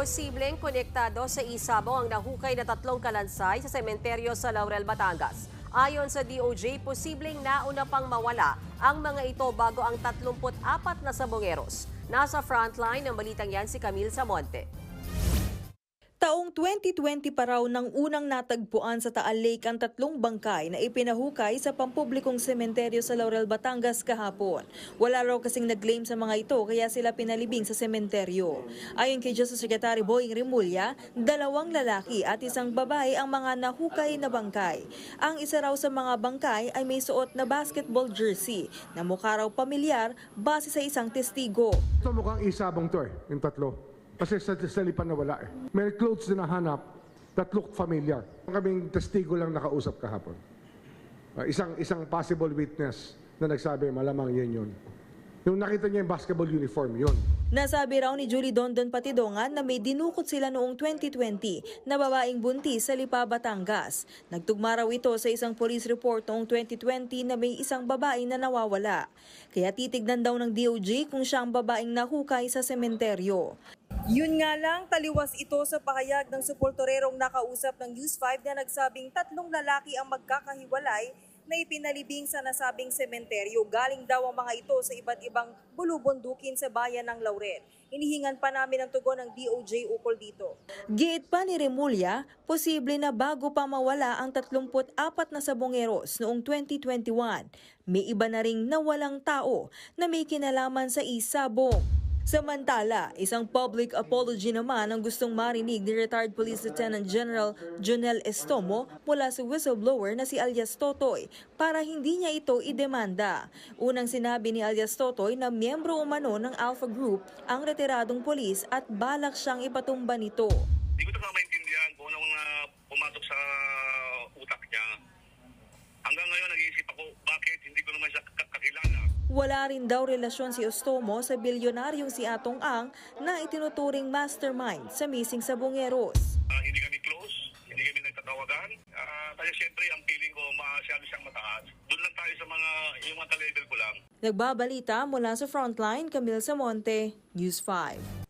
Posibleng konektado sa isabaw ang nahukay na tatlong kalansay sa sementeryo sa Laurel, Batangas. Ayon sa DOJ, posibleng nauna pang mawala ang mga ito bago ang 34 na sabongeros. Nasa frontline ng balitang yan si Camille Samonte. Taong 2020 pa raw nang unang natagpuan sa Taal Lake ang tatlong bangkay na ipinahukay sa pampublikong sementeryo sa Laurel, Batangas kahapon. Wala raw kasing nag-claim sa mga ito kaya sila pinalibing sa sementeryo. Ayon kay Justice Secretary Boying Rimulya, dalawang lalaki at isang babae ang mga nahukay na bangkay. Ang isa raw sa mga bangkay ay may suot na basketball jersey na mukha raw pamilyar base sa isang testigo. Ito mukhang isabong to eh, yung tatlo. Kasi sa, sa lipan na wala eh. May clothes na nahanap that looked familiar. Kaming testigo lang nakausap kahapon. Ah, isang, isang possible witness na nagsabi, malamang yun yun. Yung nakita niya yung basketball uniform, yun. Nasabi raw ni Julie Dondon Patidongan na may dinukot sila noong 2020 na babaeng buntis sa Lipa, Batangas. Nagtugma raw ito sa isang police report noong 2020 na may isang babae na nawawala. Kaya titignan daw ng DOJ kung siya ang babaeng nahukay sa sementeryo. Yun nga lang, taliwas ito sa pahayag ng supporterong nakausap ng News 5 na nagsabing tatlong lalaki ang magkakahiwalay na ipinalibing sa nasabing sementeryo. Galing daw ang mga ito sa iba't ibang bulubundukin sa bayan ng Laurel. Inihingan pa namin ang tugon ng DOJ ukol dito. Giit pa ni Remulla, posible na bago pa mawala ang 34 na sabongeros noong 2021, may iba na ring nawalang tao na may kinalaman sa isabong. Samantala, isang public apology naman ang gustong marinig ni retired Police Lieutenant General Jonel Estomo mula sa whistleblower na si alias Totoy para hindi niya ito idemanda. Unang sinabi ni alias Totoy na miyembro umano ng Alpha Group ang retiradong polis at balak siyang ipatumba nito. Hindi ko ito maintindihan kung anong uh, pumatok sa utak niya. Hanggang ngayon nag-iisip Wala rin daw relasyon si Ostomo sa bilyonaryong si Atong Ang na itinuturing mastermind sa missing sabongeros. Ah, hindi kami close, hindi kami nagtatawagan. Ah, kaya siyempre ang feeling ko masyado siyang mataas. Doon lang tayo sa mga, yung mga ka-level ko lang. Nagbabalita mula sa Frontline, Camille Samonte, News 5.